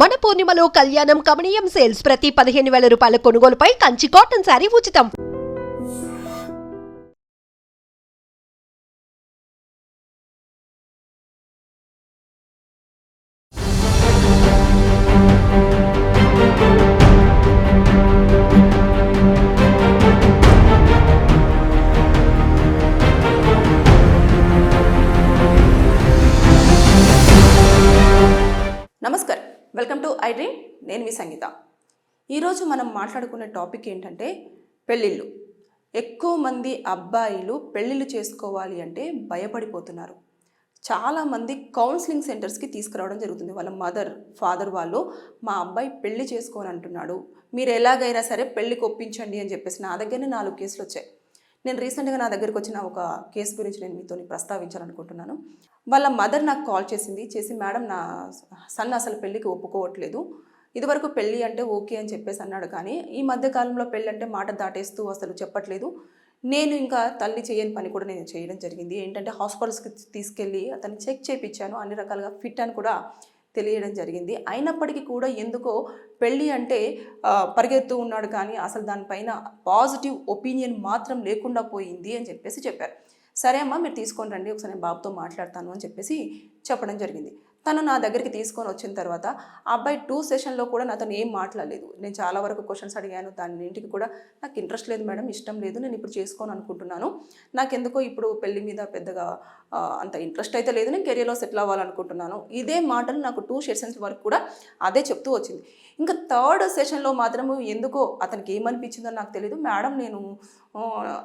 మన పూర్ణిమలో కళ్యాణం కమనీయం సేల్స్ ప్రతి పదిహేను వేల రూపాయల కొనుగోలుపై కంచి కాటన్ శారీ ఉచితం. ఈరోజు మనం మాట్లాడుకునే టాపిక్ ఏంటంటే పెళ్ళిళ్ళు. ఎక్కువ మంది అబ్బాయిలు పెళ్ళిళ్ళు చేసుకోవాలి అంటే భయపడిపోతున్నారు. చాలామంది కౌన్సిలింగ్ సెంటర్స్కి తీసుకురావడం జరుగుతుంది. వాళ్ళ మదర్ ఫాదర్ వాళ్ళు మా అబ్బాయి పెళ్ళి చేసుకోని అంటున్నాడు. మీరు ఎలాగైనా సరే పెళ్ళికి ఒప్పించండి అని చెప్పేసి నా దగ్గరనే నాలుగు కేసులు వచ్చాయి. నేను రీసెంట్గా నా దగ్గరికి వచ్చిన ఒక కేసు గురించి నేను మీతో ప్రస్తావించాలనుకుంటున్నాను. వాళ్ళ మదర్ నాకు కాల్ చేసింది. చేసి మేడం నా సన్ అసలు పెళ్ళికి ఒప్పుకోవట్లేదు. ఇదివరకు పెళ్ళి అంటే ఓకే అని చెప్పేసి అన్నాడు కానీ ఈ మధ్య కాలంలో పెళ్ళి అంటే మాట దాటేస్తూ అసలు చెప్పట్లేదు. నేను ఇంకా తల్లి చేయని పని కూడా నేను చేయడం జరిగింది. ఏంటంటే హాస్పిటల్స్కి తీసుకెళ్ళి అతన్ని చెక్ చేయించాను అన్ని రకాలుగా ఫిట్ అని కూడా తెలియడం జరిగింది. అయినప్పటికీ కూడా ఎందుకో పెళ్ళి అంటే పరిగెత్తు ఉన్నాడు కానీ అసలు దానిపైన పాజిటివ్ ఒపీనియన్ మాత్రం లేకుండా పోయింది అని చెప్పేసి చెప్పారు. సరే అమ్మా మీరు తీసుకొని రండి. ఒకసారి నేను బాబుతో మాట్లాడతాను అని చెప్పేసి చెప్పడం జరిగింది. తను నా దగ్గరికి తీసుకొని వచ్చిన తర్వాత ఆ అబ్బాయి టూ సెషన్లో కూడా నాతో ఏం మాట్లాడలేదు. నేను చాలా వరకు క్వశ్చన్స్ అడిగాను. దాని ఇంటికి కూడా నాకు ఇంట్రెస్ట్ లేదు మేడం ఇష్టం లేదు. నేను ఇప్పుడు చేసుకోను అనుకుంటున్నాను. నాకెందుకో ఇప్పుడు పెళ్ళి మీద పెద్దగా అంత ఇంట్రెస్ట్ అయితే లేదు. నేను కెరియర్లో సెటిల్ అవ్వాలనుకుంటున్నాను. ఇదే మాటలు నాకు టూ సెషన్స్ వరకు కూడా అదే చెప్తూ వచ్చింది. ఇంకా థర్డ్ సెషన్లో మాత్రము ఎందుకో అతనికి ఏమనిపించిందో నాకు తెలియదు మేడం నేను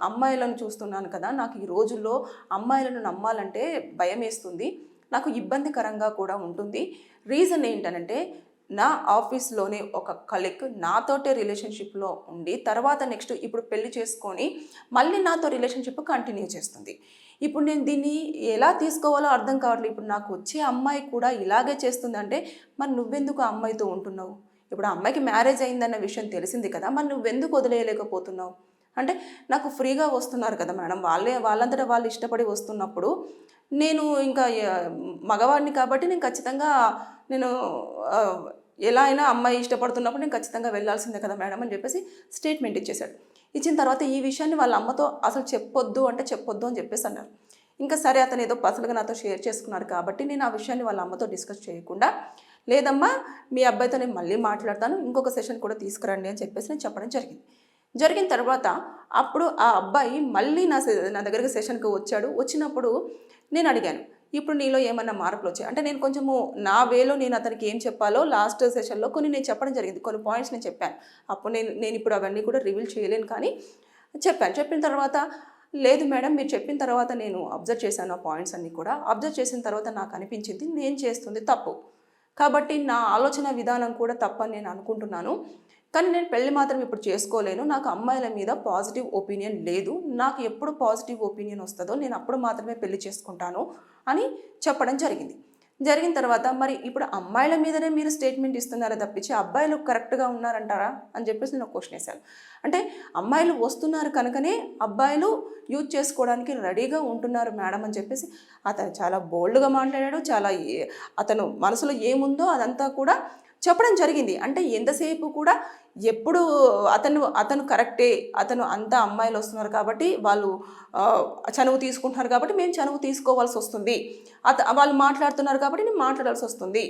అమ్మాయిలను చూస్తున్నాను కదా. నాకు ఈ రోజుల్లో అమ్మాయిలను నమ్మాలంటే భయం వేస్తుంది. నాకు ఇబ్బందికరంగా కూడా ఉంటుంది. రీజన్ ఏంటనంటే నా ఆఫీస్లోనే ఒక కలిక్ నాతోటే రిలేషన్షిప్లో ఉండి తర్వాత నెక్స్ట్ ఇప్పుడు పెళ్ళి చేసుకొని మళ్ళీ నాతో రిలేషన్షిప్ కంటిన్యూ చేస్తుంది. ఇప్పుడు నేను దీన్ని ఎలా తీసుకోవాలో అర్థం కావట్లేదు. ఇప్పుడు నాకు వచ్చే అమ్మాయి కూడా ఇలాగే చేస్తుందంటే మరి నువ్వెందుకు ఆ అమ్మాయితో ఉంటున్నావు? ఇప్పుడు ఆ అమ్మాయికి మ్యారేజ్ అయిందన్న విషయం తెలిసింది కదా మరి నువ్వెందుకు వదిలేయలేకపోతున్నావు? అంటే నాకు ఫ్రీగా వస్తున్నారు కదా మేడం. వాళ్ళే వాళ్ళంతటా వాళ్ళు ఇష్టపడి వస్తున్నప్పుడు నేను ఇంకా మగవాడిని కాబట్టి నేను ఖచ్చితంగా నేను ఎలా అయినా అమ్మాయి ఇష్టపడుతున్నప్పుడు నేను ఖచ్చితంగా వెళ్ళాల్సిందే కదా మేడం అని చెప్పేసి స్టేట్మెంట్ ఇచ్చేశాడు. ఇచ్చిన తర్వాత ఈ విషయాన్ని వాళ్ళ అమ్మతో అసలు చెప్పొద్దు అంటే చెప్పొద్దు అని చెప్పేసి అన్నారు. ఇంకా సరే అతను ఏదో పర్సనల్గా నాతో షేర్ చేసుకున్నారు కాబట్టి నేను ఆ విషయాన్ని వాళ్ళ అమ్మతో డిస్కస్ చేయకుండా లేదమ్మా మీ అబ్బాయితో నేను మళ్ళీ మాట్లాడతాను ఇంకొక సెషన్ కూడా తీసుకురండి అని చెప్పేసి నేను చెప్పడం జరిగింది. జరిగిన తర్వాత అప్పుడు ఆ అబ్బాయి మళ్ళీ నా నా దగ్గరికి సెషన్కి వచ్చాడు. వచ్చినప్పుడు నేను అడిగాను ఇప్పుడు నీలో ఏమన్నా మార్పులు వచ్చాయి? అంటే నేను కొంచెము నా వేలో నేను అతనికి ఏం చెప్పాలో లాస్ట్ సెషన్లో కొన్ని నేను చెప్పడం జరిగింది కొన్ని పాయింట్స్ నేను చెప్పాను. అప్పుడు నేను నేను ఇప్పుడు అవన్నీ కూడా రివీల్ చేయలేను కానీ చెప్పాను. చెప్పిన తర్వాత లేదు మేడం మీరు చెప్పిన తర్వాత నేను అబ్జర్వ్ చేశాను ఆ పాయింట్స్ అన్నీ కూడా. అబ్జర్వ్ చేసిన తర్వాత నాకు అనిపించింది నేను చేస్తుంది తప్పు. కాబట్టి నా ఆలోచన విధానం కూడా తప్పని నేను అనుకుంటున్నాను. కానీ నేను పెళ్ళి మాత్రం ఇప్పుడు చేసుకోలేను. నాకు అమ్మాయిల మీద పాజిటివ్ ఒపీనియన్ లేదు. నాకు ఎప్పుడు పాజిటివ్ ఒపీనియన్ వస్తుందో నేను అప్పుడు మాత్రమే పెళ్ళి చేసుకుంటాను అని చెప్పడం జరిగింది. జరిగిన తర్వాత మరి ఇప్పుడు అమ్మాయిల మీదనే మీరు స్టేట్మెంట్ ఇస్తున్నారా తప్పించి అబ్బాయిలు కరెక్ట్గా ఉన్నారంటారా అని చెప్పేసి నేను క్వశ్చన్ వేశాను. అంటే అమ్మాయిలు వస్తున్నారు కనుకనే అబ్బాయిలు యూజ్ చేసుకోవడానికి రెడీగా ఉంటున్నారు మేడం అని చెప్పేసి అతను చాలా బోల్డ్గా మాట్లాడాడు. చాలా ఏ- అతను మనసులో ఏముందో అదంతా కూడా చెప్పడం జరిగింది. అంటే ఎంతసేపు కూడా ఎప్పుడు అతను అతను కరెక్టే అతను అంతా అమ్మాయిలు వస్తున్నారు కాబట్టి వాళ్ళు చనువు తీసుకుంటున్నారు కాబట్టి మేము చనువు తీసుకోవాల్సి వస్తుంది. అత వాళ్ళు మాట్లాడుతున్నారు కాబట్టి నేను మాట్లాడాల్సి వస్తుంది.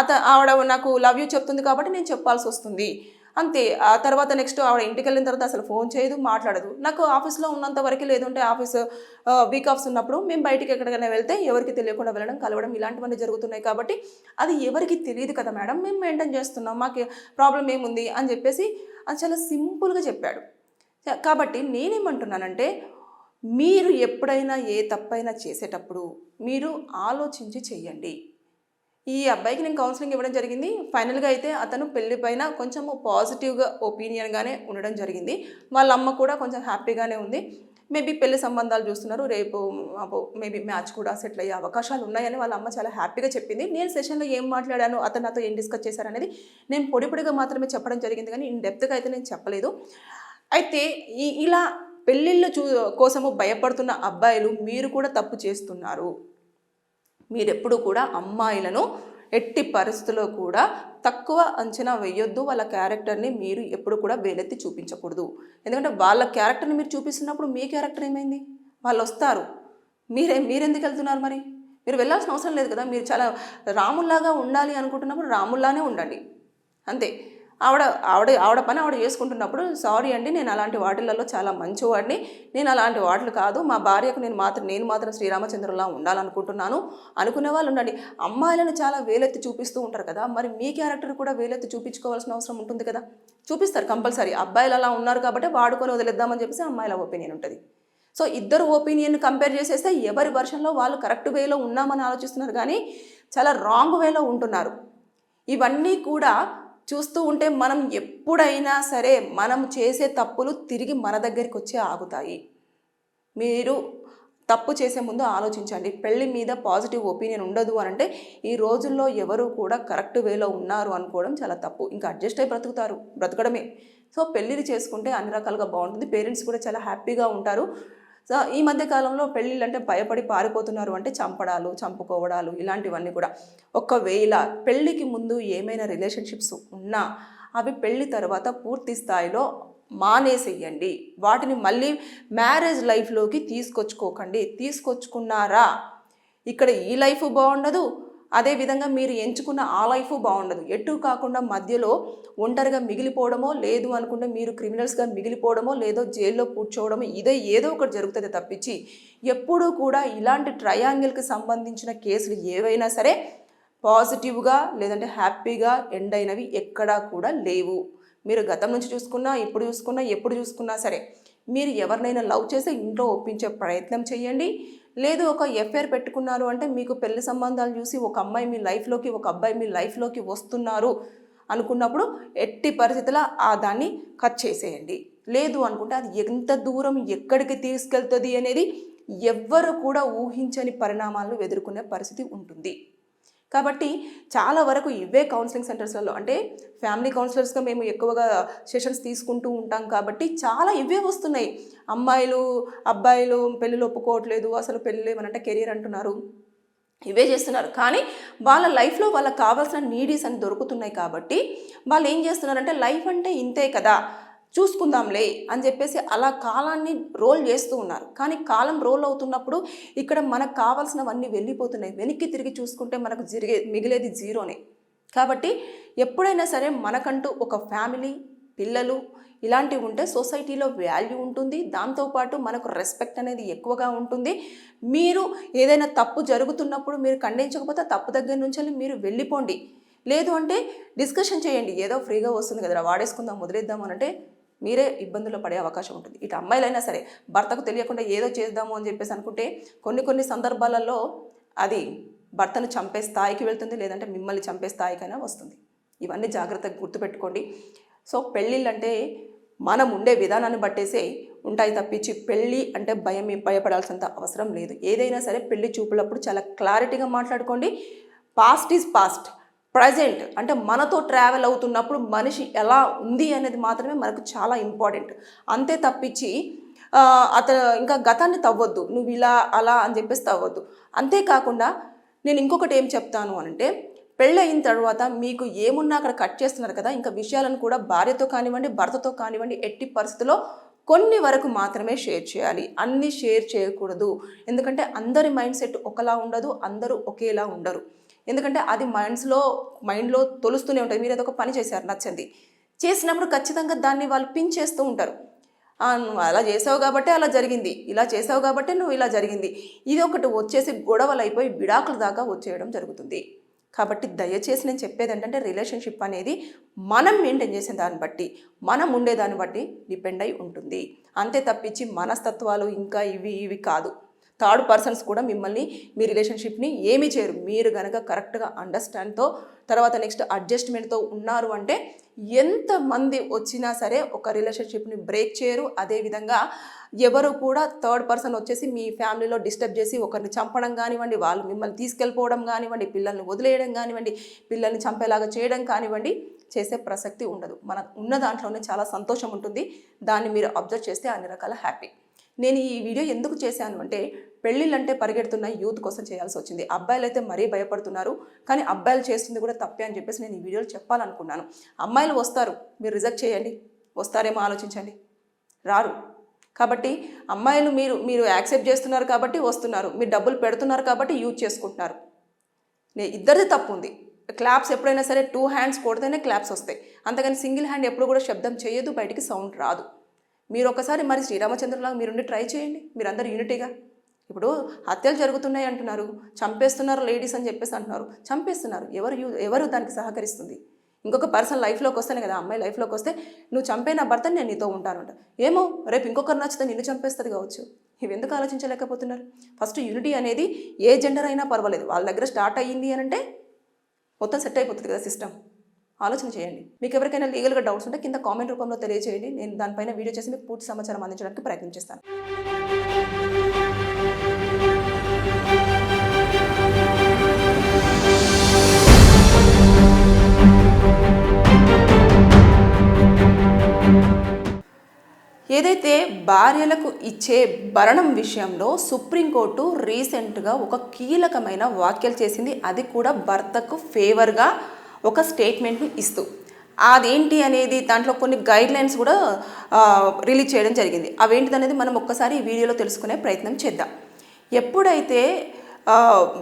అత ఆవిడ నాకు లవ్ యూ చెప్తుంది కాబట్టి నేను చెప్పాల్సి వస్తుంది. అంతే. ఆ తర్వాత నెక్స్ట్ ఆవిడ ఇంటికి వెళ్ళిన తర్వాత అసలు ఫోన్ చేయదు మాట్లాడదు. నాకు ఆఫీస్లో ఉన్నంత వరకు లేదంటే ఆఫీస్ వీక్ ఆఫ్స్ ఉన్నప్పుడు మేము బయటికి ఎక్కడికైనా వెళ్తే ఎవరికి తెలియకుండా వెళ్ళడం కలవడం ఇలాంటివన్నీ జరుగుతున్నాయి కాబట్టి అది ఎవరికి తెలియదు కదా మేడం. మేము మెయింటైన్ చేస్తున్నాం. మాకు ప్రాబ్లం ఏముంది అని చెప్పేసి అది చాలా సింపుల్గా చెప్పాడు. కాబట్టి నేనేమంటున్నానంటే మీరు ఎప్పుడైనా ఏ తప్పైనా చేసేటప్పుడు మీరు ఆలోచించి చెయ్యండి ఈ అబ్బాయికి నేను కౌన్సిలింగ్ ఇవ్వడం జరిగింది. ఫైనల్గా అయితే అతను పెళ్ళి పైన కొంచెం పాజిటివ్గా ఒపీనియన్గానే ఉండడం జరిగింది. వాళ్ళ అమ్మ కూడా కొంచెం హ్యాపీగానే ఉంది. మేబీ పెళ్ళి సంబంధాలు చూస్తున్నారు. రేపు మేబీ మ్యాచ్ కూడా సెటిల్ అయ్యే అవకాశాలు ఉన్నాయని వాళ్ళ అమ్మ చాలా హ్యాపీగా చెప్పింది. నేను సెషన్లో ఏం మాట్లాడాను అతను నాతో ఏం డిస్కస్ చేశారనేది నేను పొడి పొడిగా మాత్రమే చెప్పడం జరిగింది కానీ ఇన్ డెప్త్గా అయితే నేను చెప్పలేదు. అయితే ఈ ఇలా పెళ్ళిళ్ళు చూ కోసము భయపడుతున్న అబ్బాయిలు మీరు కూడా తప్పు చేస్తున్నారు. మీరెప్పుడు కూడా అమ్మాయిలను ఎట్టి పరిస్థితుల్లో కూడా తక్కువ అంచనా వేయొద్దు. వాళ్ళ క్యారెక్టర్ని మీరు ఎప్పుడు కూడా వేలెత్తి చూపించకూడదు. ఎందుకంటే వాళ్ళ క్యారెక్టర్ని మీరు చూపిస్తున్నప్పుడు మీ క్యారెక్టర్ ఏమైంది? వాళ్ళు వస్తారు. మీరే మీరెందుకు వెళ్తున్నారు మరి? మీరు వెళ్ళాల్సిన అవసరం లేదు కదా. మీరు చాలా రాముల్లాగా ఉండాలి అనుకుంటున్నప్పుడు రాముల్లానే ఉండండి. అంతే. ఆవిడ ఆవిడ ఆవిడ పని ఆవిడ చేసుకుంటున్నప్పుడు సారీ అండి నేను అలాంటి వాటిలలో చాలా మంచివాడిని. నేను అలాంటి వాటిలు కాదు. మా భార్యకు నేను మాత్రం నేను మాత్రం శ్రీరామచంద్రులా ఉండాలనుకుంటున్నాను. అనుకునే వాళ్ళు ఉండండి. అమ్మాయిలను చాలా వేలెత్తి చూపిస్తూ ఉంటారు కదా. మరి మీ క్యారెక్టర్ కూడా వేలెత్తి చూపించుకోవాల్సిన అవసరం ఉంటుంది కదా. చూపిస్తారు కంపల్సరీ. అబ్బాయిలు అలా ఉన్నారు కాబట్టి వాడుకొని వదిలేద్దామని చెప్పేసి అమ్మాయిల ఒపీనియన్ ఉంటుంది. సో ఇద్దరు ఒపీనియన్ కంపేర్ చేసేస్తే ఎవరి వర్షన్లో వాళ్ళు కరెక్ట్ వేలో ఉన్నామని ఆలోచిస్తున్నారు కానీ చాలా రాంగ్ వేలో ఉంటున్నారు. ఇవన్నీ కూడా చూస్తూ ఉంటే మనం ఎప్పుడైనా సరే మనం చేసే తప్పులు తిరిగి మన దగ్గరికి వచ్చే ఆగుతాయి. మీరు తప్పు చేసే ముందు ఆలోచించండి. పెళ్ళి మీద పాజిటివ్ ఒపీనియన్ ఉండదు అని అంటే ఈ రోజుల్లో ఎవరు కూడా కరెక్ట్ వేలో ఉన్నారు అనుకోవడం చాలా తప్పు. ఇంకా అడ్జస్ట్ అయి బ్రతుకుతారు బ్రతకడమే. సో పెళ్ళిళ్ళు చేసుకుంటే అన్ని రకాలుగా బాగుంటుంది. పేరెంట్స్ కూడా చాలా హ్యాపీగా ఉంటారు. సో ఈ మధ్య కాలంలో పెళ్ళిళ్ళు అంటే భయపడి పారిపోతున్నారు అంటే చంపడాలు చంపుకోవడాలు ఇలాంటివన్నీ కూడా. ఒకవేళ పెళ్ళికి ముందు ఏమైనా రిలేషన్షిప్స్ ఉన్నా అవి పెళ్ళి తర్వాత పూర్తి స్థాయిలో మానేసేయండి. వాటిని మళ్ళీ మ్యారేజ్ లైఫ్లోకి తీసుకొచ్చుకోకండి. తీసుకొచ్చుకున్నారా? ఇక్కడ ఈ లైఫ్ బాగుండదు అదేవిధంగా మీరు ఎంచుకున్న ఆ లైఫ్ బాగుండదు. ఎటు కాకుండా మధ్యలో ఒంటరిగా మిగిలిపోవడమో లేదు అనుకుంటే మీరు క్రిమినల్స్గా మిగిలిపోవడమో లేదో జైల్లో కూర్చోవడమో ఇదే ఏదో ఒకటి జరుగుతుంది తప్పించి ఎప్పుడూ కూడా ఇలాంటి ట్రయాంగిల్కి సంబంధించిన కేసులు ఏవైనా సరే పాజిటివ్గా లేదంటే హ్యాపీగా ఎండ్ అయినవి ఎక్కడా కూడా లేవు. మీరు గతం నుంచి చూసుకున్నా ఇప్పుడు చూసుకున్నా ఎప్పుడు చూసుకున్నా సరే మీరు ఎవరినైనా లవ్ చేస్తే ఇంట్లో ఒప్పించే ప్రయత్నం చేయండి. లేదు ఒక ఎఫ్ఐఆర్ పెట్టుకున్నారు అంటే మీకు పెళ్ళి సంబంధాలు చూసి ఒక అమ్మాయి మీ లైఫ్లోకి ఒక అబ్బాయి మీ లైఫ్లోకి వస్తున్నారు అనుకున్నప్పుడు ఎట్టి పరిస్థితుల్లో ఆ దాన్ని కట్ చేసేయండి. లేదు అనుకుంటే అది ఎంత దూరం ఎక్కడికి తీసుకెళ్తుంది అనేది ఎవ్వరు కూడా ఊహించని పరిణామాలను ఎదుర్కొనే పరిస్థితి ఉంటుంది. కాబట్టి చాలా వరకు ఇవే కౌన్సిలింగ్ సెంటర్స్లలో అంటే ఫ్యామిలీ కౌన్సిలర్స్గా మేము ఎక్కువగా సెషన్స్ తీసుకుంటూ ఉంటాం కాబట్టి చాలా ఇవే వస్తున్నాయి. అమ్మాయిలు అబ్బాయిలు పెళ్ళిళ్ళు ఒప్పుకోవట్లేదు అసలు పెళ్ళి ఏమనంటే కెరీర్ అంటున్నారు. ఇవే చేస్తున్నారు. కానీ వాళ్ళ లైఫ్లో వాళ్ళకి కావాల్సిన నీడీస్ అని దొరుకుతున్నాయి కాబట్టి వాళ్ళు ఏం చేస్తున్నారంటే లైఫ్ అంటే ఇంతే కదా చూసుకుందాంలే అని చెప్పేసి అలా కాలాన్ని రోల్ చేస్తూ ఉన్నారు. కానీ కాలం రోల్ అవుతున్నప్పుడు ఇక్కడ మనకు కావాల్సినవన్నీ వెళ్ళిపోతున్నాయి. వెనక్కి తిరిగి చూసుకుంటే మనకు జరిగే మిగిలేది జీరోనే. కాబట్టి ఎప్పుడైనా సరే మనకంటూ ఒక ఫ్యామిలీ పిల్లలు ఇలాంటివి ఉంటే సొసైటీలో వాల్యూ ఉంటుంది. దాంతోపాటు మనకు రెస్పెక్ట్ అనేది ఎక్కువగా ఉంటుంది. మీరు ఏదైనా తప్పు జరుగుతున్నప్పుడు మీరు ఖండించకపోతే తప్పు దగ్గర నుంచి మీరు వెళ్ళిపోండి. లేదు అంటే డిస్కషన్ చేయండి. ఏదో ఫ్రీగా వస్తుంది కదరా వాడేసుకుందాం వదిలేద్దాం అనంటే మీరే ఇబ్బందుల్లో పడే అవకాశం ఉంటుంది. ఇటు అమ్మాయిలైనా సరే భర్తకు తెలియకుండా ఏదో చేద్దాము అని చెప్పేసి అనుకుంటే కొన్ని కొన్ని సందర్భాలలో అది భర్తను చంపే స్థాయికి వెళ్తుంది లేదంటే మిమ్మల్ని చంపే స్థాయికైనా వస్తుంది. ఇవన్నీ జాగ్రత్తగా గుర్తుపెట్టుకోండి. సో పెళ్ళిళ్ళు అంటే మనం ఉండే విధానాన్ని బట్టేసే ఉంటాయి తప్పించి పెళ్ళి అంటే భయం భయపడాల్సినంత అవసరం లేదు. ఏదైనా సరే పెళ్ళి చూపులప్పుడు చాలా క్లారిటీగా మాట్లాడుకోండి. Past is past. ప్రజెంట్ అంటే మనతో ట్రావెల్ అవుతున్నప్పుడు మనిషి ఎలా ఉంది అనేది మాత్రమే మనకు చాలా ఇంపార్టెంట్. అంతే తప్పించి అతను ఇంకా గతాన్ని తవ్వద్దు. నువ్వు ఇలా అలా అని చెప్పేసి తవ్వద్దు. అంతేకాకుండా నేను ఇంకొకటి ఏం చెప్తాను అంటే పెళ్ళయిన తర్వాత మీకు ఏమున్నా అక్కడ కట్ చేస్తున్నారు కదా ఇంకా విషయాలను కూడా భార్యతో కానివ్వండి భర్తతో కానివ్వండి ఎట్టి పరిస్థితుల్లో కొన్ని వరకు మాత్రమే షేర్ చేయాలి. అన్నీ షేర్ చేయకూడదు. ఎందుకంటే అందరి మైండ్ సెట్ ఒకలా ఉండదు అందరూ ఒకేలా ఉండరు. ఎందుకంటే అది మైండ్స్లో మైండ్లో తొలుస్తూనే ఉంటుంది. మీరు ఏదో ఒక పని చేశారు నచ్చింది. చేసినప్పుడు ఖచ్చితంగా దాన్ని వాళ్ళు పిన్ చేస్తూ ఉంటారు. నువ్వు అలా చేసావు కాబట్టి అలా జరిగింది. ఇలా చేసావు కాబట్టి నువ్వు ఇలా జరిగింది. ఇది ఒకటి వచ్చేసి గొడవలు అయిపోయి విడాకుల దాకా వచ్చేయడం జరుగుతుంది. కాబట్టి దయచేసి నేను చెప్పేది ఏంటంటే రిలేషన్షిప్ అనేది మనం మెయింటైన్ చేసే దాన్ని బట్టి మనం ఉండేదాన్ని బట్టి డిపెండ్ అయి ఉంటుంది. అంతే తప్పించి మనస్తత్వాలు ఇంకా ఇవి ఇవి కాదు. థర్డ్ పర్సన్స్ కూడా మిమ్మల్ని మీ రిలేషన్షిప్ని ఏమీ చేయరు. మీరు కనుక కరెక్ట్గా అండర్స్టాండ్తో తర్వాత నెక్స్ట్ అడ్జస్ట్మెంట్తో ఉన్నారు అంటే ఎంతమంది వచ్చినా సరే ఒక రిలేషన్షిప్ని బ్రేక్ చేయరు. అదేవిధంగా ఎవరు కూడా థర్డ్ పర్సన్ వచ్చేసి మీ ఫ్యామిలీలో డిస్టర్బ్ చేసి ఒకరిని చంపడం కానివ్వండి వాళ్ళు మిమ్మల్ని తీసుకెళ్ళిపోవడం కానివ్వండి పిల్లల్ని వదిలేయడం కానివ్వండి పిల్లల్ని చంపేలాగా చేయడం కానివ్వండి చేసే ప్రసక్తి ఉండదు. మన ఉన్న దాంట్లోనే చాలా సంతోషం ఉంటుంది. దాన్ని మీరు అబ్జర్వ్ చేస్తే అన్ని రకాల హ్యాపీ. నేను ఈ వీడియో ఎందుకు చేశాను అంటే పెళ్ళిళ్ళంటే పరిగెడుతున్న యూత్ కోసం చేయాల్సి వచ్చింది. అబ్బాయిలు అయితే మరీ భయపడుతున్నారు. కానీ అబ్బాయిలు చేస్తుంది కూడా తప్పే అని చెప్పేసి నేను ఈ వీడియోలో చెప్పాలనుకున్నాను. అమ్మాయిలు వస్తారు. మీరు రిజెక్ట్ చేయండి. వస్తారేమో ఆలోచించండి. రారు. కాబట్టి అమ్మాయిలు మీరు మీరు యాక్సెప్ట్ చేస్తున్నారు కాబట్టి వస్తున్నారు. మీరు డబ్బులు పెడుతున్నారు కాబట్టి యూజ్ చేసుకుంటున్నారు. నే ఇద్దరిది తప్పు ఉంది. క్లాప్స్ ఎప్పుడైనా సరే టూ హ్యాండ్స్ కొడితేనే క్లాప్స్ వస్తాయి. అంతకని సింగిల్ హ్యాండ్ ఎప్పుడు కూడా శబ్దం చేయదు. బయటికి సౌండ్ రాదు. మీరు ఒకసారి మరి శ్రీరామచంద్రులాగా మీరుండి ట్రై చేయండి. మీరందరూ యూనిటీగా. ఇప్పుడు హత్యలు జరుగుతున్నాయి అంటున్నారు. చంపేస్తున్నారు లేడీస్ అని చెప్పేసి అంటున్నారు. చంపేస్తున్నారు. ఎవరు యూ- ఎవరు దానికి సహకరిస్తుంది? ఇంకొక పర్సన్ లైఫ్లోకి వస్తేనే కదా అమ్మాయి లైఫ్లోకి వస్తే నువ్వు చంపే నా భర్తని నేను నీతో ఉంటానంట. ఏమో రేపు ఇంకొకరు నచ్చితే నిన్ను చంపేస్తుంది కావచ్చు. ఇవెందుకు ఎందుకు ఆలోచించలేకపోతున్నారు? ఫస్ట్ యూనిటీ అనేది ఏ జెండర్ అయినా పర్వాలేదు. వాళ్ళ దగ్గర స్టార్ట్ అయ్యింది అని అంటే మొత్తం సెట్ అయిపోతుంది కదా సిస్టమ్. ఆలోచన చేయండి. మీకు ఎవరికైనా లీగల్గా డౌట్స్ ఉంటే కింద కామెంట్ రూపంలో తెలియజేయండి నేను దానిపైన వీడియో చేసి మీకు పూర్తి సమాచారం అందించడానికి ప్రయత్నం చేస్తాను ఏదైతే భార్యలకు ఇచ్చే భరణం విషయంలో సుప్రీంకోర్టు రీసెంట్గా ఒక కీలకమైన వ్యాఖ్యలు చేసింది అది కూడా భర్తకు ఫేవర్గా ఒక స్టేట్మెంట్ను ఇస్తూ. అదేంటి అనేది దాంట్లో కొన్ని గైడ్ లైన్స్ కూడా రిలీజ్ చేయడం జరిగింది. అవేంటిది అనేది మనం ఒక్కసారి ఈ వీడియోలో తెలుసుకునే ప్రయత్నం చేద్దాం. ఎప్పుడైతే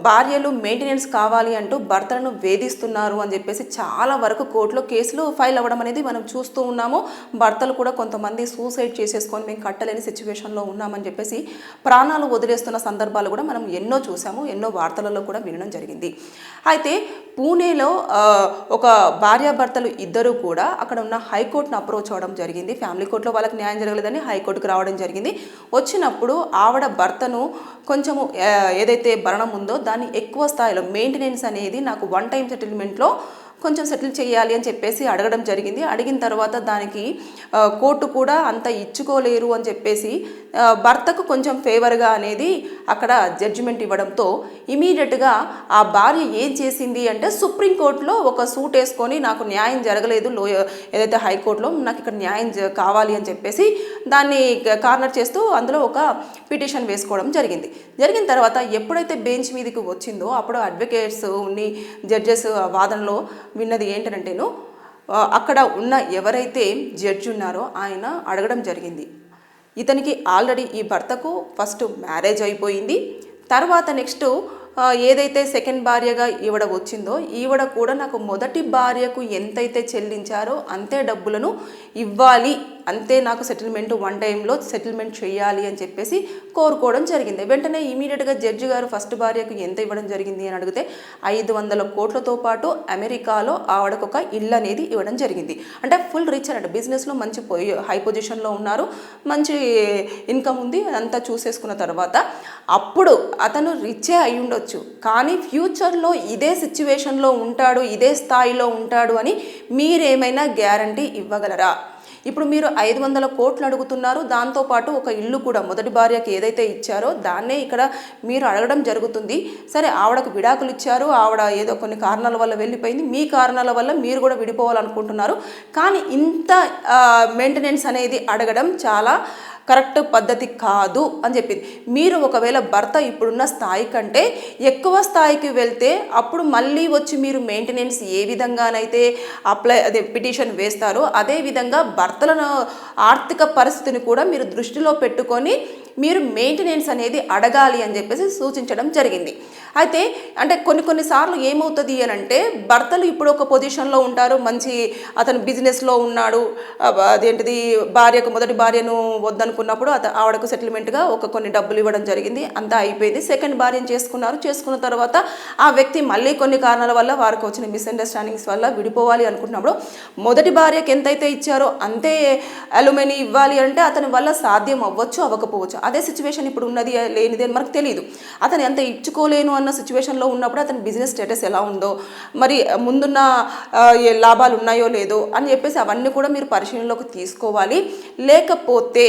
భార్యలు మెయింటెనెన్స్ కావాలి అంటూ భర్తలను వేధిస్తున్నారు అని చెప్పేసి చాలా వరకు కోర్టులో కేసులు ఫైల్ అవ్వడం అనేది మనం చూస్తూ ఉన్నాము. భర్తలు కూడా కొంతమంది సూసైడ్ చేసేసుకొని మేము కట్టలేని సిచ్యువేషన్లో ఉన్నామని చెప్పేసి ప్రాణాలు వదిలేస్తున్న సందర్భాలు కూడా మనం ఎన్నో చూసాము ఎన్నో వార్తలలో కూడా వినడం జరిగింది. అయితే పూణేలో ఒక భార్యాభర్తలు ఇద్దరు కూడా అక్కడ ఉన్న హైకోర్టును అప్రోచ్ అవ్వడం జరిగింది. ఫ్యామిలీ కోర్టులో వాళ్ళకి న్యాయం జరగలేదని హైకోర్టుకు రావడం జరిగింది. వచ్చినప్పుడు ఆవిడ భర్తను కొంచెము ఏదైతే మరణం ఉందో దాన్ని ఎక్కువ స్థాయిలో మెయింటెనెన్స్ అనేది నాకు వన్ టైం సెటిల్మెంట్లో కొంచెం సెటిల్ చేయాలి అని చెప్పేసి అడగడం జరిగింది. అడిగిన తర్వాత దానికి కోర్టు కూడా అంత ఇచ్చుకోలేరు అని చెప్పేసి భర్తకు కొంచెం ఫేవర్గా అనేది అక్కడ జడ్జిమెంట్ ఇవ్వడంతో ఇమీడియట్గా ఆ భార్య ఏం చేసింది అంటే సుప్రీంకోర్టులో ఒక సూట్ వేసుకొని నాకు న్యాయం జరగలేదు లోయ ఏదైతే హైకోర్టులో నాకు ఇక్కడ న్యాయం జ- కావాలి అని చెప్పేసి దాన్ని కార్నర్ చేస్తూ అందులో ఒక పిటిషన్ వేసుకోవడం జరిగింది. జరిగిన తర్వాత ఎప్పుడైతే బెంచ్ మీదకి వచ్చిందో అప్పుడు అడ్వకేట్స్ ఉన్ని జడ్జెస్ వాదనలో విన్నది ఏంటంటేను అక్కడ ఉన్న ఎవరైతే జడ్జి ఉన్నారో ఆయన అడగడం జరిగింది. ఇతనికి ఆల్రెడీ ఈ భర్తకు ఫస్ట్ మ్యారేజ్ అయిపోయింది. తర్వాత నెక్స్ట్ ఏదైతే సెకండ్ భార్యగా ఈవిడ వచ్చిందో ఈవిడ కూడా నాకు మొదటి భార్యకు ఎంతైతే చెల్లించారో అంతే డబ్బులను ఇవ్వాలి అంతే నాకు సెటిల్మెంట్ వన్ టైంలో సెటిల్మెంట్ చేయాలి అని చెప్పేసి కోరుకోవడం జరిగింది. వెంటనే ఇమీడియట్గా జడ్జి గారు ఫస్ట్ భార్యకు ఎంత ఇవ్వడం జరిగింది అని అడిగితే ఐదు వందల కోట్లతో పాటు అమెరికాలో ఆవిడకు ఒక ఇల్లు అనేది ఇవ్వడం జరిగింది. అంటే ఫుల్ రిచ్ అన్నట్టు బిజినెస్లో మంచి హై పొజిషన్లో ఉన్నారు. మంచి ఇన్కమ్ ఉంది. అంతా చూసేసుకున్న తర్వాత అప్పుడు అతను రిచే అయి ఉండొచ్చు. కానీ ఫ్యూచర్లో ఇదే సిచ్యువేషన్లో ఉంటాడు ఇదే స్థాయిలో ఉంటాడు అని మీరేమైనా గ్యారంటీ ఇవ్వగలరా? ఇప్పుడు మీరు ఐదు వందల కోట్లు అడుగుతున్నారు. దాంతోపాటు ఒక ఇల్లు కూడా మొదటి భార్యకి ఏదైతే ఇచ్చారో దాన్నే ఇక్కడ మీరు అడగడం జరుగుతుంది. సరే ఆవిడకు విడాకులు ఇచ్చారు. ఆవిడ ఏదో కొన్ని కారణాల వల్ల వెళ్ళిపోయింది. మీ కారణాల వల్ల మీరు కూడా విడిపోవాలనుకుంటున్నారు. కానీ ఇంత మెయింటెనెన్స్ అనేది అడగడం చాలా కరెక్ట్ పద్ధతి కాదు అని చెప్పింది. మీరు ఒకవేళ భర్త ఇప్పుడున్న స్థాయి కంటే ఎక్కువ స్థాయికి వెళ్తే అప్పుడు మళ్ళీ వచ్చి మీరు మెయింటెనెన్స్ ఏ విధంగానైతే అప్లై అదే పిటిషన్ వేస్తారో అదే విధంగా భర్తలను ఆర్థిక పరిస్థితిని కూడా మీరు దృష్టిలో పెట్టుకొని మీరు మెయింటెనెన్స్ అనేది అడగాలి అని చెప్పేసి సూచించడం జరిగింది. అయితే అంటే కొన్ని కొన్నిసార్లు ఏమవుతుంది అని అంటే భర్తలు ఇప్పుడు ఒక పొజిషన్లో ఉంటారు మంచి అతను బిజినెస్లో ఉన్నాడు అదేంటిది భార్యకు మొదటి భార్యను వద్దనుకున్నప్పుడు అత ఆవిడకు సెటిల్మెంట్గా ఒక కొన్ని డబ్బులు ఇవ్వడం జరిగింది అంతా అయిపోయింది. సెకండ్ భార్యను చేసుకున్నారు చేసుకున్న తర్వాత ఆ వ్యక్తి మళ్ళీ కొన్ని కారణాల వల్ల వారికి వచ్చిన మిస్అండర్స్టాండింగ్స్ వల్ల విడిపోవాలి అనుకున్నప్పుడు మొదటి భార్యకి ఎంతైతే ఇచ్చారో అంతే అలుమని ఇవ్వాలి అంటే అతని వల్ల సాధ్యం అవ్వచ్చు అవ్వకపోవచ్చు? అదే సిచ్యువేషన్ ఇప్పుడు ఉన్నది లేనిది అని మనకు తెలియదు అతను ఎంత ఇచ్చుకోలేను అన్న సిచ్యువేషన్లో ఉన్నప్పుడు అతని బిజినెస్ స్టేటస్ ఎలా ఉందో మరి ముందున్న ఏ లాభాలు ఉన్నాయో లేదో అని చెప్పేసి అవన్నీ కూడా మీరు పరిశీలనలోకి తీసుకోవాలి. లేకపోతే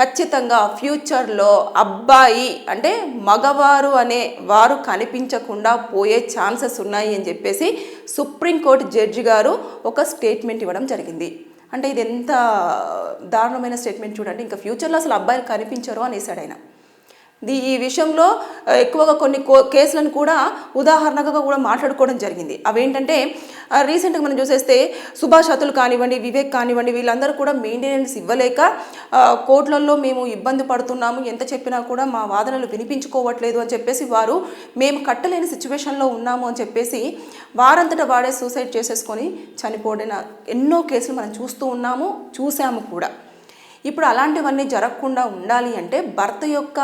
ఖచ్చితంగా ఫ్యూచర్లో అబ్బాయి అంటే మగవారు అనే వారు కనిపించకుండా పోయే ఛాన్సెస్ ఉన్నాయి అని చెప్పేసి సుప్రీంకోర్టు జడ్జి గారు ఒక స్టేట్మెంట్ ఇవ్వడం జరిగింది. అంటే ఇది ఎంత దారుణమైన స్టేట్మెంట్ చూడండి. ఇంకా ఫ్యూచర్లో అసలు అబ్బాయిలు కనిపించరు అనేసాడు ఆయన. ఈ విషయంలో ఎక్కువగా కొన్ని కో కేసులను కూడా ఉదాహరణగా కూడా మాట్లాడుకోవడం జరిగింది. అవేంటంటే రీసెంట్గా మనం చూసేస్తే సుభాష్ అతులు కానివ్వండి వివేక్ కానివ్వండి వీళ్ళందరూ కూడా మెయింటెనెన్స్ ఇవ్వలేక కోర్టులలో మేము ఇబ్బంది పడుతున్నాము ఎంత చెప్పినా కూడా మా వాదనలు వినిపించుకోవట్లేదు అని చెప్పేసి వారు మేము కట్టలేని సిచ్యువేషన్లో ఉన్నాము అని చెప్పేసి వారంతట వాడే సూసైడ్ చేసేసుకొని చనిపోడిన ఎన్నో కేసులు మనం చూస్తూ ఉన్నాము చూసాము కూడా. ఇప్పుడు అలాంటివన్నీ జరగకుండా ఉండాలి అంటే భర్త యొక్క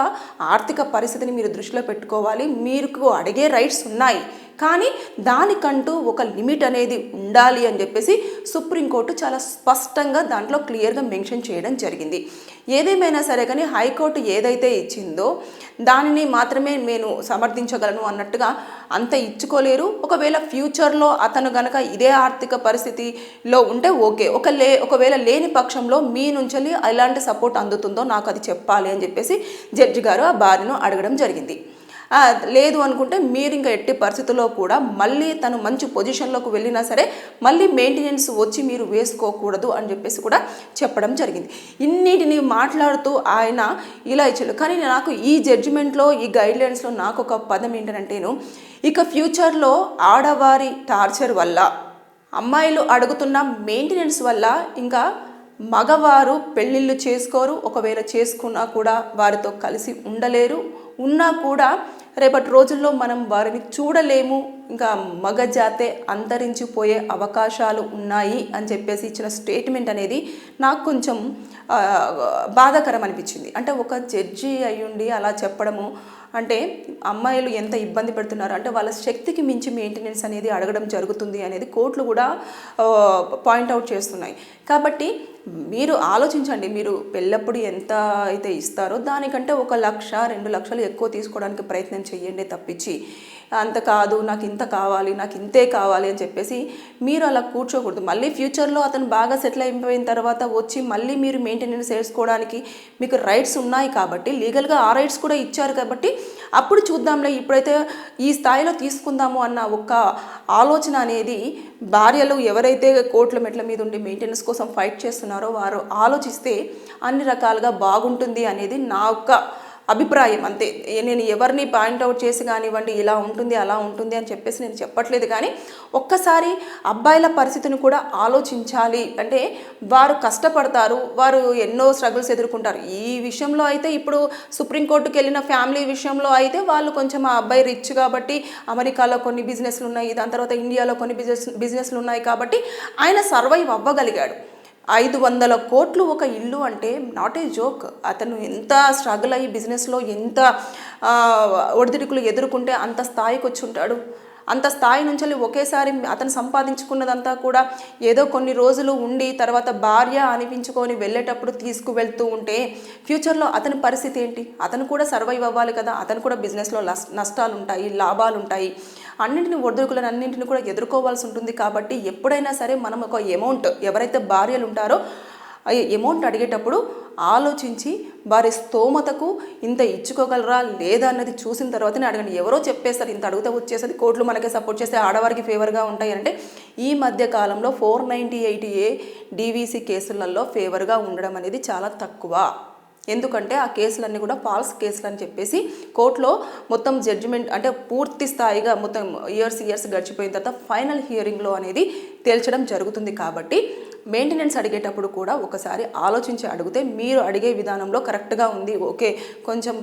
ఆర్థిక పరిస్థితిని మీరు దృష్టిలో పెట్టుకోవాలి. మీకు అడిగే రైట్స్ ఉన్నాయి. కానీ దానికంటూ ఒక లిమిట్ అనేది ఉండాలి అని చెప్పేసి సుప్రీంకోర్టు చాలా స్పష్టంగా దాంట్లో క్లియర్గా మెన్షన్ చేయడం జరిగింది. ఏదేమైనా సరే కానీ హైకోర్టు ఏదైతే ఇచ్చిందో దానిని మాత్రమే నేను సమర్థించగలను అన్నట్టుగా అంత ఇచ్చుకోలేరు. ఒకవేళ ఫ్యూచర్లో అతను గనక ఇదే ఆర్థిక పరిస్థితిలో ఉంటే ఓకే. ఒక లే ఒకవేళ లేని పక్షంలో మీ నుంచి ఎలాంటి సపోర్ట్ అందుతుందో నాకు అది చెప్పాలి అని చెప్పేసి జడ్జి గారు ఆ భార్యను అడగడం జరిగింది. లేదు అనుకుంటే మీరు ఇంకా ఎట్టి పరిస్థితుల్లో కూడా మళ్ళీ తను మంచి పొజిషన్లోకి వెళ్ళినా సరే మళ్ళీ మెయింటెనెన్స్ వచ్చి మీరు వేసుకోకూడదు అని చెప్పేసి కూడా చెప్పడం జరిగింది. ఇన్నిటిని మాట్లాడుతూ ఆయన ఇలా ఇచ్చాడు. కానీ నాకు ఈ జడ్జిమెంట్లో ఈ గైడ్లైన్స్లో నాకు ఒక పదం ఏంటంటేను ఇక ఫ్యూచర్లో ఆడవారి టార్చర్ వల్ల అమ్మాయిలు అడుగుతున్న మెయింటెనెన్స్ వల్ల ఇంకా మగవారు పెళ్ళిళ్ళు చేసుకోరు ఒకవేళ చేసుకున్నా కూడా వారితో కలిసి ఉండలేరు. ఉన్నా కూడా రేపటి రోజుల్లో మనం వారిని చూడలేము. ఇంకా మగజాతే అంతరించిపోయే అవకాశాలు ఉన్నాయి అని చెప్పేసి ఇచ్చిన స్టేట్మెంట్ అనేది నాకు కొంచెం బాధాకరం అనిపించింది. అంటే ఒక జడ్జి అయ్యుండి అలా చెప్పడము అంటే అమ్మాయిలు ఎంత ఇబ్బంది పెడుతున్నారు? అంటే వాళ్ళ శక్తికి మించి మెయింటెనెన్స్ అనేది అడగడం జరుగుతుంది అనేది కోర్టులు కూడా పాయింట్అవుట్ చేస్తున్నాయి. కాబట్టి మీరు ఆలోచించండి మీరు పెళ్ళప్పుడు ఎంత అయితే ఇస్తారో దానికంటే ఒక లక్ష రెండు లక్షలు ఎక్కువ తీసుకోవడానికి ప్రయత్నం చేయండి తప్పించి. అంత కాదు నాకు ఇంత కావాలి నాకు ఇంతే కావాలి అని చెప్పేసి మీరు అలా కూర్చోకూడదు. మళ్ళీ ఫ్యూచర్లో అతను బాగా సెటిల్ అయిపోయిన తర్వాత వచ్చి మళ్ళీ మీరు మెయింటెనెన్స్ చేసుకోవడానికి మీకు రైట్స్ ఉన్నాయి కాబట్టి లీగల్గా ఆ రైట్స్ కూడా ఇచ్చారు కాబట్టి అప్పుడు చూద్దాంలే. ఇప్పుడైతే ఈ స్థాయిలో తీసుకుందాము అన్న ఒక ఆలోచన అనేది భార్యలు ఎవరైతే కోట్ల మెట్ల మీద ఉండి మెయింటెనెన్స్ కోసం ఫైట్ చేస్తున్నారో వారు ఆలోచిస్తే అన్ని రకాలుగా బాగుంటుంది అనేది నా యొక్క అభిప్రాయం అంతే. నేను ఎవరిని పాయింట్అవుట్ చేసి కానివ్వండి ఇలా ఉంటుంది అలా ఉంటుంది అని చెప్పేసి నేను చెప్పట్లేదు. కానీ ఒక్కసారి అబ్బాయిల పరిస్థితిని కూడా ఆలోచించాలి. అంటే వారు కష్టపడతారు వారు ఎన్నో స్ట్రగుల్స్ ఎదుర్కొంటారు. ఈ విషయంలో అయితే ఇప్పుడు సుప్రీంకోర్టుకి వెళ్ళిన ఫ్యామిలీ విషయంలో అయితే వాళ్ళు కొంచెం ఆ అబ్బాయి రిచ్ కాబట్టి అమెరికాలో కొన్ని బిజినెస్లు ఉన్నాయి దాని తర్వాత ఇండియాలో కొన్ని బిజినెస్ బిజినెస్లు ఉన్నాయి కాబట్టి ఆయన సర్వైవ్ అవ్వగలిగాడు. ఐదు వందల కోట్లు ఒక ఇల్లు అంటే నాట్ ఏ జోక్. అతను ఎంత స్ట్రగుల్ అయ్యి బిజినెస్లో ఎంత ఒడిదుడుకులు ఎదుర్కొంటే అంత స్థాయికి వచ్చి ఉంటాడు. అంత స్థాయి నుంచి ఒకేసారి అతను సంపాదించుకున్నదంతా కూడా ఏదో కొన్ని రోజులు ఉండి తర్వాత భార్య అనిపించుకొని వెళ్ళేటప్పుడు తీసుకువెళ్తూ ఉంటే ఫ్యూచర్లో అతని పరిస్థితి ఏంటి? అతను కూడా సర్వైవ్ అవ్వాలి కదా? అతను కూడా బిజినెస్లో నష్టాలు ఉంటాయి లాభాలు ఉంటాయి అన్నింటిని ఒడిదుడుకులను అన్నింటిని కూడా ఎదుర్కోవాల్సి ఉంటుంది కాబట్టి ఎప్పుడైనా సరే మనం ఒక అమౌంట్ ఎవరైతే భార్యలు ఉంటారో అమౌంట్ అడిగేటప్పుడు ఆలోచించి వారి స్తోమతకు ఇంత ఇచ్చుకోగలరా? లేదా? అన్నది చూసిన తర్వాతనే అడగండి. ఎవరో చెప్పేస్తారు ఇంత అడిగితే వచ్చేసరికి కోర్టులు మనకే సపోర్ట్ చేస్తే ఆడవారికి ఫేవర్గా ఉంటాయి అంటే ఈ మధ్య కాలంలో four ninety eight A DVC కేసులలో ఫేవర్గా ఉండడం అనేది చాలా తక్కువ. ఎందుకంటే ఆ కేసులన్నీ కూడా ఫాల్స్ కేసులు అని చెప్పేసి కోర్టులో మొత్తం జడ్జిమెంట్ అంటే పూర్తి స్థాయిగా మొత్తం ఇయర్స్ ఇయర్స్ గడిచిపోయిన తర్వాత ఫైనల్ హియరింగ్లో అనేది తేల్చడం జరుగుతుంది కాబట్టి మెయింటెనెన్స్ అడిగేటప్పుడు కూడా ఒకసారి ఆలోచించి అడిగితే మీరు అడిగే విధానంలో కరెక్ట్గా ఉంది ఓకే. కొంచెం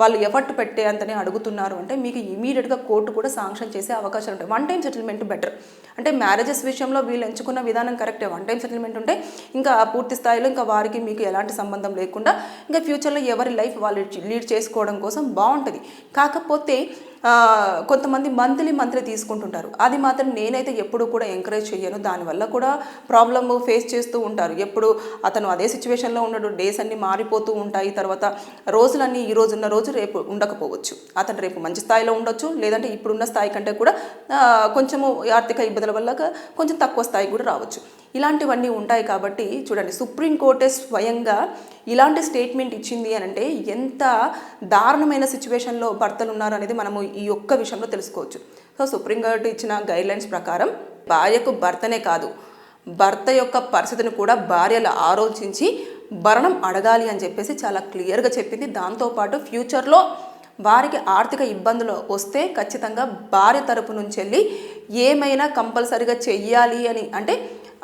వాళ్ళు ఎఫర్ట్ పెట్టే అంతనే అడుగుతున్నారు అంటే మీకు ఇమీడియట్గా కోర్టు కూడా శాంక్షన్ చేసే అవకాశాలు ఉంటాయి వన్ టైం సెటిల్మెంట్ బెటర్ అంటే మ్యారేజెస్ విషయంలో వీళ్ళు ఎంచుకున్న విధానం కరెక్టే. వన్ టైం సెటిల్మెంట్ ఉంటే ఇంకా పూర్తి స్థాయిలో ఇంకా వారికి మీకు ఎలాంటి సంబంధం లేకుండా ఇంకా ఫ్యూచర్లో ఎవరి లైఫ్ వాళ్ళు లీడ్ చేసుకోవడం కోసం బాగుంటుంది. కాకపోతే కొంతమంది మంత్లీ మంత్లీ తీసుకుంటుంటారు. అది మాత్రం నేనైతే ఎప్పుడు కూడా ఎంకరేజ్ చేయను దానివల్ల కూడా ప్రాబ్లమ్ ఫేస్ చేస్తూ ఉంటారు. ఎప్పుడు అతను అదే సిచ్యువేషన్లో ఉన్నాడు డేస్ అన్నీ మారిపోతూ ఉంటాయి. తర్వాత రోజులన్నీ ఈ రోజు ఉన్న రోజు రేపు ఉండకపోవచ్చు. అతను రేపు మంచి స్థాయిలో ఉండొచ్చు లేదంటే ఇప్పుడున్న స్థాయి కంటే కూడా కొంచెము ఆర్థిక ఇబ్బందుల వల్ల కొంచెం తక్కువ స్థాయి కూడా రావచ్చు. ఇలాంటివన్నీ ఉంటాయి కాబట్టి చూడండి సుప్రీంకోర్టే స్వయంగా ఇలాంటి స్టేట్మెంట్ ఇచ్చింది అని అంటే ఎంత దారుణమైన సిచ్యువేషన్లో భర్తలు ఉన్నారు అనేది మనము ఈ ఒక్క విషయంలో తెలుసుకోవచ్చు. సో సుప్రీంకోర్టు ఇచ్చిన గైడ్లైన్స్ ప్రకారం భార్యకు భర్తనే కాదు భర్త యొక్క పరిస్థితిని కూడా భార్యలు ఆలోచించి భరణం అడగాలి అని చెప్పేసి చాలా క్లియర్గా చెప్పింది. దాంతోపాటు ఫ్యూచర్లో వారికి ఆర్థిక ఇబ్బందులు వస్తే ఖచ్చితంగా భార్య తరపు నుంచి వెళ్ళి ఏమైనా కంపల్సరిగా చెయ్యాలి అని అంటే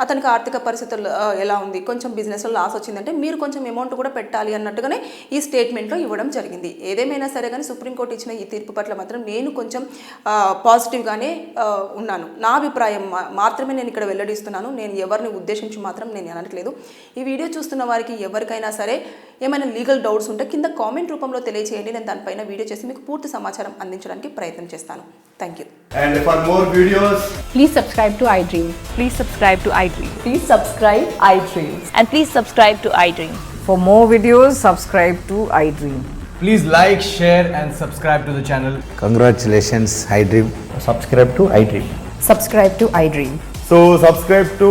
అతనికి ఆర్థిక పరిస్థితులు ఎలా ఉంది? కొంచెం బిజినెస్లో లాస్ వచ్చిందంటే మీరు కొంచెం అమౌంట్ కూడా పెట్టాలి అన్నట్టుగానే ఈ స్టేట్మెంట్లో ఇవ్వడం జరిగింది. ఏదేమైనా సరే కానీ సుప్రీంకోర్టు ఇచ్చిన ఈ తీర్పు పట్ల మాత్రం నేను కొంచెం పాజిటివ్గానే ఉన్నాను. నా అభిప్రాయం మా- మాత్రమే నేను ఇక్కడ వెల్లడిస్తున్నాను. నేను ఎవరిని ఉద్దేశించి మాత్రం నేను అనట్లేదు. ఈ వీడియో చూస్తున్న వారికి ఎవరికైనా సరే ఏమైనా లీగల్ డౌట్స్ ఉంటే కింద కామెంట్ రూపంలో తెలియజేయండి నేను దానిపైన వీడియో చేసి మీకు పూర్తి సమాచారం అందించడానికి ప్రయత్నం చేస్తాను. Thank you and for more videos please subscribe to iDream please subscribe to iDream please subscribe iDream and please subscribe to iDream for more videos subscribe to iDream please like share and subscribe to the channel congratulations iDream subscribe to iDream subscribe to iDream so subscribe to